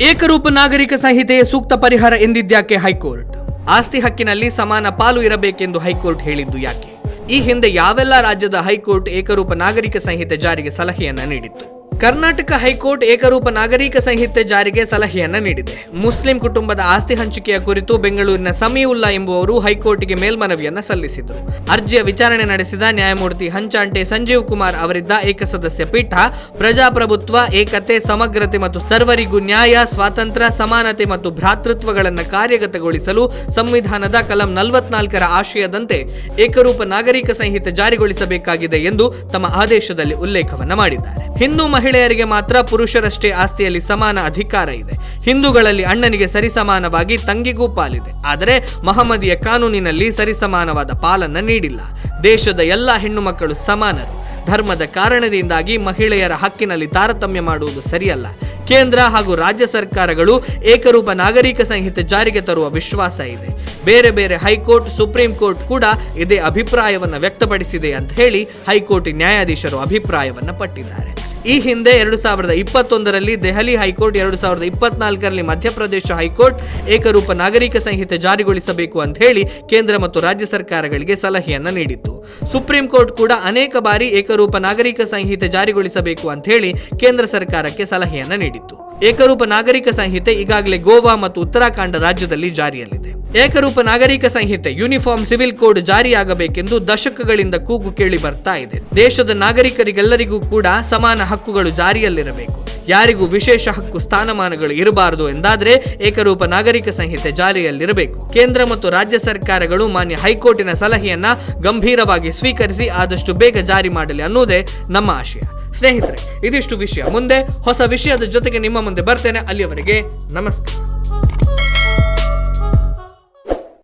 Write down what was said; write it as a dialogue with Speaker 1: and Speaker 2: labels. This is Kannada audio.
Speaker 1: ಏಕರೂಪ ನಾಗರಿಕ ಸಂಹಿತೆ ಸೂಕ್ತ ಪರಿಹಾರ ಎಂದಿದ್ಯಾಕೆ ಹೈಕೋರ್ಟ್? ಆಸ್ತಿ ಹಕ್ಕಿನಲ್ಲಿ ಸಮಾನ ಪಾಲು ಇರಬೇಕೆಂದು ಹೈಕೋರ್ಟ್ ಹೇಳಿದ್ದು ಯಾಕೆ? ಈ ಹಿಂದೆ ಯಾವೆಲ್ಲ ರಾಜ್ಯದ ಹೈಕೋರ್ಟ್ ಏಕರೂಪ ನಾಗರಿಕ ಸಂಹಿತೆ ಜಾರಿಗೆ ಸಲಹೆಯನ್ನ ನೀಡಿತ್ತು? ಕರ್ನಾಟಕ ಹೈಕೋರ್ಟ್ ಏಕರೂಪ ನಾಗರಿಕ ಸಂಹಿತೆ ಜಾರಿಗೆ ಸಲಹೆಯನ್ನ ನೀಡಿದೆ. ಮುಸ್ಲಿಂ ಕುಟುಂಬದ ಆಸ್ತಿ ಹಂಚಿಕೆಯ ಕುರಿತು ಬೆಂಗಳೂರಿನ ಸಮೀವುಲ್ಲಾ ಎಂಬುವರು ಹೈಕೋರ್ಟ್ಗೆ ಮೇಲ್ಮನವಿಯನ್ನ ಸಲ್ಲಿಸಿದರು. ಅರ್ಜಿಯ ವಿಚಾರಣೆ ನಡೆಸಿದ ನ್ಯಾಯಮೂರ್ತಿ ಹಂಚಾಂಟೆ ಸಂಜೀವ್ ಕುಮಾರ್ ಅವರಿದ್ದ ಏಕಸದಸ್ಯ ಪೀಠ, ಪ್ರಜಾಪ್ರಭುತ್ವ, ಏಕತೆ, ಸಮಗ್ರತೆ ಮತ್ತು ಸರ್ವರಿಗೂ ನ್ಯಾಯ, ಸ್ವಾತಂತ್ರ್ಯ, ಸಮಾನತೆ ಮತ್ತು ಭ್ರಾತೃತ್ವಗಳನ್ನು ಕಾರ್ಯಗತಗೊಳಿಸಲು ಸಂವಿಧಾನದ ಕಲಂ ನಲವತ್ನಾಲ್ಕರ ಆಶಯದಂತೆ ಏಕರೂಪ ನಾಗರಿಕ ಸಂಹಿತೆ ಜಾರಿಗೊಳಿಸಬೇಕಾಗಿದೆ ಎಂದು ತಮ್ಮ ಆದೇಶದಲ್ಲಿ ಉಲ್ಲೇಖವನ್ನ ಮಾಡಿದ್ದಾರೆ. ಹಿಂದೂ ಮಹಿಳೆಯರಿಗೆ ಮಾತ್ರ ಪುರುಷರಷ್ಟೇ ಆಸ್ತಿಯಲ್ಲಿ ಸಮಾನ ಅಧಿಕಾರ ಇದೆ. ಹಿಂದೂಗಳಲ್ಲಿ ಅಣ್ಣನಿಗೆ ಸರಿಸಮಾನವಾಗಿ ತಂಗಿಗೂ ಪಾಲಿದೆ. ಆದರೆ ಮಹಮ್ಮದಿಯ ಕಾನೂನಿನಲ್ಲಿ ಸರಿಸಮಾನವಾದ ಪಾಲನ್ನ ನೀಡಿಲ್ಲ. ದೇಶದ ಎಲ್ಲ ಹೆಣ್ಣು ಮಕ್ಕಳು ಸಮಾನರು. ಧರ್ಮದ ಕಾರಣದಿಂದಾಗಿ ಮಹಿಳೆಯರ ಹಕ್ಕಿನಲ್ಲಿ ತಾರತಮ್ಯ ಮಾಡುವುದು ಸರಿಯಲ್ಲ. ಕೇಂದ್ರ ಹಾಗೂ ರಾಜ್ಯ ಸರ್ಕಾರಗಳು ಏಕರೂಪ ನಾಗರಿಕ ಸಂಹಿತೆ ಜಾರಿಗೆ ತರುವ ವಿಶ್ವಾಸ ಇದೆ. ಬೇರೆ ಬೇರೆ ಹೈಕೋರ್ಟ್, ಸುಪ್ರೀಂ ಕೋರ್ಟ್ ಕೂಡ ಇದೇ ಅಭಿಪ್ರಾಯವನ್ನು ವ್ಯಕ್ತಪಡಿಸಿದೆ ಅಂತ ಹೇಳಿ ಹೈಕೋರ್ಟ್ ನ್ಯಾಯಾಧೀಶರು ಅಭಿಪ್ರಾಯವನ್ನು ಪಟ್ಟಿದ್ದಾರೆ. ಈ ಹಿಂದೆ ಎರಡು ಸಾವಿರದ ಇಪ್ಪತ್ತೊಂದರಲ್ಲಿ ದೆಹಲಿ ಹೈಕೋರ್ಟ್, ಎರಡು ಸಾವಿರದ ಇಪ್ಪತ್ನಾಲ್ಕರಲ್ಲಿ ಮಧ್ಯಪ್ರದೇಶ ಹೈಕೋರ್ಟ್ ಏಕರೂಪ ನಾಗರಿಕ ಸಂಹಿತೆ ಜಾರಿಗೊಳಿಸಬೇಕು ಅಂತ ಹೇಳಿ ಕೇಂದ್ರ ಮತ್ತು ರಾಜ್ಯ ಸರ್ಕಾರಗಳಿಗೆ ಸಲಹೆಯನ್ನು ನೀಡಿತ್ತು. ಸುಪ್ರೀಂ ಕೋರ್ಟ್ ಕೂಡ ಅನೇಕ ಬಾರಿ ಏಕರೂಪ ನಾಗರಿಕ ಸಂಹಿತೆ ಜಾರಿಗೊಳಿಸಬೇಕು ಅಂತ ಹೇಳಿ ಕೇಂದ್ರ ಸರ್ಕಾರಕ್ಕೆ ಸಲಹೆಯನ್ನು ನೀಡಿತ್ತು. ಏಕರೂಪ ನಾಗರಿಕ ಸಂಹಿತೆ ಈಗಾಗಲೇ ಗೋವಾ ಮತ್ತು ಉತ್ತರಾಖಂಡ ರಾಜ್ಯದಲ್ಲಿ ಜಾರಿಯಲ್ಲಿದೆ. ಏಕರೂಪ ನಾಗರಿಕ ಸಂಹಿತೆ ಯೂನಿಫಾರ್ಮ್ ಸಿವಿಲ್ ಕೋಡ್ ಜಾರಿಯಾಗಬೇಕೆಂದು ದಶಕಗಳಿಂದ ಕೂಗು ಕೇಳಿ ಬರ್ತಾ ಇದೆ. ದೇಶದ ನಾಗರಿಕರಿಗೆಲ್ಲರಿಗೂ ಕೂಡ ಸಮಾನ ಹಕ್ಕುಗಳು ಜಾರಿಯಲ್ಲಿರಬೇಕು. ಯಾರಿಗೂ ವಿಶೇಷ ಹಕ್ಕು ಸ್ಥಾನಮಾನಗಳು ಇರಬಾರದು ಎಂದಾದರೆ ಏಕರೂಪ ನಾಗರಿಕ ಸಂಹಿತೆ ಜಾರಿಯಲ್ಲಿರಬೇಕು. ಕೇಂದ್ರ ಮತ್ತು ರಾಜ್ಯ ಸರ್ಕಾರಗಳು ಮಾನ್ಯ ಹೈಕೋರ್ಟಿನ ಸಲಹೆಯನ್ನ ಗಂಭೀರವಾಗಿ ಸ್ವೀಕರಿಸಿ ಆದಷ್ಟು ಬೇಗ ಜಾರಿ ಮಾಡಲಿ ಅನ್ನೋದೇ ನಮ್ಮ ಆಶಯ. ಸ್ನೇಹಿತರೆ, ಇದಿಷ್ಟು ವಿಷಯ. ಮುಂದೆ ಹೊಸ ವಿಷಯದ ಜೊತೆಗೆ ನಿಮ್ಮ ಮುಂದೆ ಬರ್ತೇನೆ. ಅಲ್ಲಿಯವರೆಗೆ ನಮಸ್ಕಾರ.